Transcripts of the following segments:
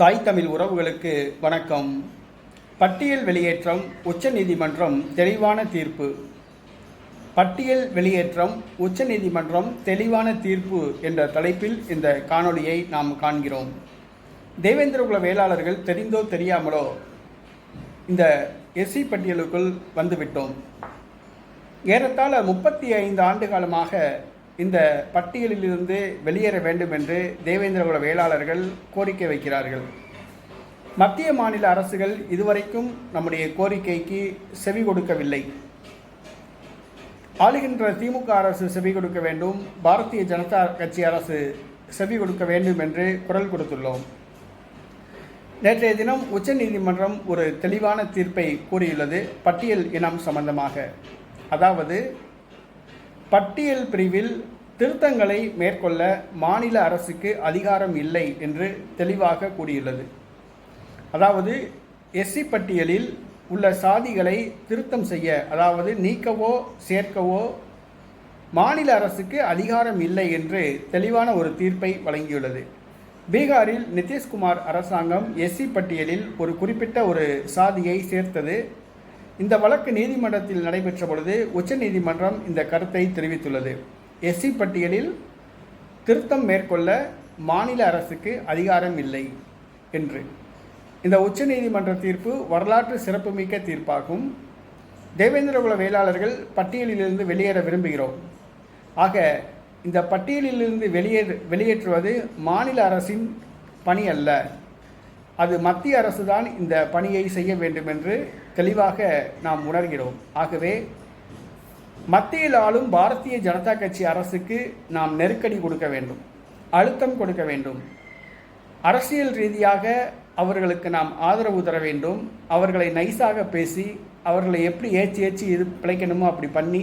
தாய் தமிழ் உறவுகளுக்கு வணக்கம். பட்டியல் வெளியேற்றம் உச்சநீதிமன்றம் தெளிவான தீர்ப்பு. பட்டியல் வெளியேற்றம் உச்சநீதிமன்றம் தெளிவான தீர்ப்பு என்ற தலைப்பில் இந்த காணொளியை நாம் காண்கிறோம். தேவேந்திரகுல வேளாளர்கள் தெரிந்தோ தெரியாமலோ இந்த எஸ்சி பட்டியலுக்குள் வந்துவிட்டோம். ஏறத்தாழ முப்பத்தி ஐந்து ஆண்டு காலமாக இந்த பட்டியலிலிருந்து வெளியேற வேண்டும் என்று தேவேந்திரகுல வேளாளர்கள் கோரிக்கை வைக்கிறார்கள். மத்திய மாநில அரசுகள் இதுவரைக்கும் நம்முடைய கோரிக்கைக்கு செவி கொடுக்கவில்லை. ஆளுகின்ற திமுக அரசு செவி கொடுக்க வேண்டும். பாரதிய ஜனதா கட்சி அரசு செவி கொடுக்க வேண்டும் என்று குரல் கொடுத்துள்ளோம். நேற்றைய தினம் உச்சநீதிமன்றம் ஒரு தெளிவான தீர்ப்பை கூறியுள்ளது. பட்டியல் இனம் சம்பந்தமாக. அதாவது பட்டியல் பிரிவில் திருத்தங்களை மேற்கொள்ள மாநில அரசுக்கு அதிகாரம் இல்லை என்று தெளிவாக கூறியுள்ளது. அதாவது எஸ்சி பட்டியலில் உள்ள சாதிகளை திருத்தம் செய்ய அதாவது நீக்கவோ சேர்க்கவோ மாநில அரசுக்கு அதிகாரம் இல்லை என்று தெளிவான ஒரு தீர்ப்பை வழங்கியுள்ளது. பீகாரில் நிதிஷ்குமார் அரசாங்கம் எஸ்சி பட்டியலில் ஒரு குறிப்பிட்ட ஒரு சாதியை சேர்த்தது. இந்த வழக்கு நீதிமன்றத்தில் நடைபெற்ற பொழுது உச்சநீதிமன்றம் இந்த கருத்தை தெரிவித்துள்ளது. எஸ்சி பட்டியலில் திருத்தம் மேற்கொள்ள மாநில அரசுக்கு அதிகாரம் இல்லை என்று. இந்த உச்சநீதிமன்ற தீர்ப்பு வரலாற்று சிறப்புமிக்க தீர்ப்பாகும். தேவேந்திரகுல வேளாளர்கள் பட்டியலிலிருந்து வெளியேற விரும்புகிறோம். ஆக இந்த பட்டியலிலிருந்து வெளியேறு வெளியேற்றுவது மாநில அரசின் பணி அல்ல. அது மத்திய அரசு தான் இந்த பணியை செய்ய வேண்டும் என்று தெளிவாக நாம் உணர்கிறோம். ஆகவே மத்தியில் ஆளும் பாரதிய ஜனதா கட்சி அரசுக்கு நாம் நெருக்கடி கொடுக்க வேண்டும் அழுத்தம் கொடுக்க வேண்டும். அரசியல் ரீதியாக அவர்களுக்கு நாம் ஆதரவு தர வேண்டும். அவர்களை நைஸாக பேசி அவர்களை எப்படி ஏற்றி ஏற்றி இது பிழைக்கணுமோ அப்படி பண்ணி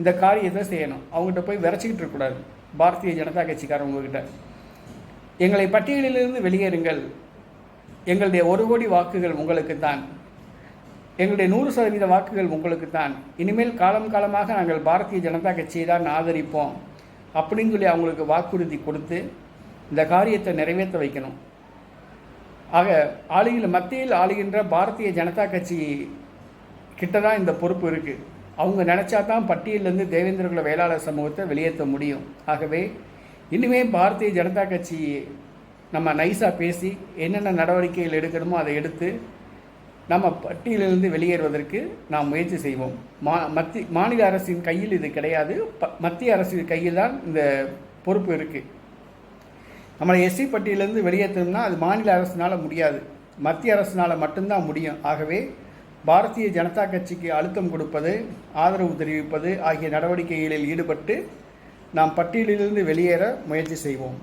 இந்த காரியத்தை செய்யணும். அவங்ககிட்ட போய் விரைச்சிக்கிட்டு இருக்கக்கூடாது பாரதிய ஜனதா கட்சிக்காரவங்ககிட்ட எங்களை பட்டியலிலிருந்து வெளியேறுங்கள். எங்களுடைய ஒரு கோடி வாக்குகள் உங்களுக்கு தான் எங்களுடைய நூறு சதவீத வாக்குகள் உங்களுக்கு தான் இனிமேல் காலம் காலமாக நாங்கள் பாரதிய ஜனதா கட்சியை தான் ஆதரிப்போம். அப்படின்னு சொல்லி அவங்களுக்கு வாக்குறுதி கொடுத்து இந்த காரியத்தை நிறைவேற்ற வைக்கணும். ஆக ஆளுகிற மத்தியில் ஆளுகின்ற பாரதிய ஜனதா கட்சி கிட்ட தான் இந்த பொறுப்பு இருக்குது அவங்க நினச்சா தான் பட்டியலேருந்து தேவேந்திரகுல வேளாளர் சமூகத்தை வெளியேற்ற முடியும். ஆகவே இனிமேல் பாரதிய ஜனதா கட்சி நம்ம நைஸாக பேசி என்னென்ன நடவடிக்கைகள் எடுக்கணுமோ அதை எடுத்து நம்ம பட்டியலிருந்து வெளியேறுவதற்கு நாம் முயற்சி செய்வோம். மா மத்தி மாநில அரசின் கையில் இது கிடையாது. ப மத்திய அரசின் கையில் தான் இந்த பொறுப்பு இருக்குது நம்மளை எஸ்சி பட்டியலேருந்து வெளியேற்றணும்னா அது மாநில அரசினால் முடியாது. மத்திய அரசினால் மட்டும்தான் முடியும். ஆகவே பாரதிய ஜனதா கட்சிக்கு அழுத்தம் கொடுப்பது ஆதரவு தெரிவிப்பது ஆகிய நடவடிக்கைகளில் ஈடுபட்டு நாம் பட்டியலிலிருந்து வெளியேற முயற்சி செய்வோம்.